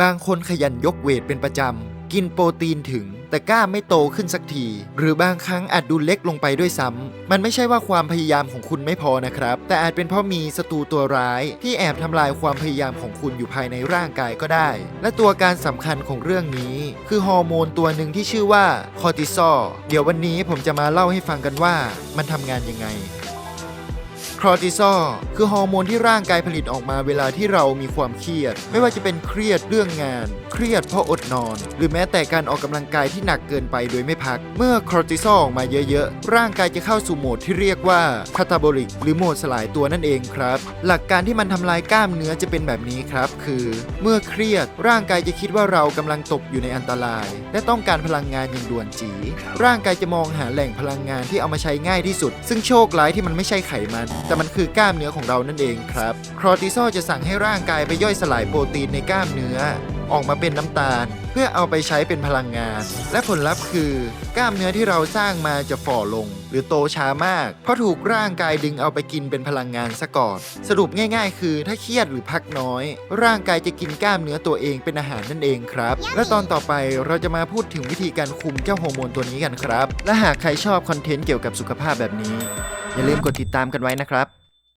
บางคนขยันยกเวทเป็นประจำ กินโปรตีนถึง แต่กล้ามไม่โตขึ้นสักที หรือบางครั้งอาจดูเล็กลงไปด้วยซ้ำ มันไม่ใช่ว่าความพยายามของคุณไม่พอนะครับ แต่อาจเป็นเพราะมีศัตรูตัวร้าย ที่แอบทำลายความพยายามของคุณอยู่ภายในร่างกายก็ได้ และตัวการสำคัญของเรื่องนี้ คือฮอร์โมนตัวหนึ่งที่ชื่อว่าคอร์ติซอล เดี๋ยววันนี้ผมจะมาเล่าให้ฟังกันว่า มันทำงานยังไง คอร์ติซอลคือฮอร์โมนที่ร่างกายผลิตออกมาเวลาที่เรามีความเครียด ไม่ว่าจะเป็นเครียดเรื่องงาน เครียดเพราะอดนอน หรือแม้แต่การออกกำลังกายที่หนักเกินไปโดยไม่พัก เมื่อคอร์ติซอลออกมาเยอะๆ ร่างกายจะเข้าสู่โหมดที่เรียกว่าคาตาบอลิกหรือโหมดสลายตัวนั่นเองครับ หลักการที่มันทำลายกล้ามเนื้อจะเป็นแบบนี้ครับ คือ เมื่อเครียดร่างกายจะคิดว่าเรากำลังตกอยู่ในอันตราย และต้องการพลังงานอย่างด่วนจีร่างกายจะมองหาแหล่งพลังงานที่เอามาใช้ง่ายที่สุด ซึ่งโชคร้ายที่มันไม่ใช่ไขมันแต่มันคือกล้ามเนื้อของเรานั่นเองครับ คอร์ติซอลจะสั่งให้ร่างกายไปย่อยสลายโปรตีนในกล้ามเนื้อ ออกมาเป็นน้ำตาล เพื่อเอาไปใช้เป็นพลังงาน และผลลัพธ์คือกล้ามเนื้อที่เราสร้างมาจะฝ่อลง หรือโตช้ามาก เพราะถูกร่างกายดึงเอาไปกินเป็นพลังงานซะก่อน สรุปง่าย ๆ คือถ้าเครียดหรือพักน้อย ร่างกายจะกินกล้ามเนื้อตัวเองเป็นอาหารนั่นเองครับ และตอนต่อไปเราจะมาพูดถึงวิธีการคุมเจ้าฮอร์โมนตัวนี้กันครับ และหากใครชอบคอนเทนต์เกี่ยวกับสุขภาพแบบนี้ อย่าลืมกดติดตามกันไว้นะครับ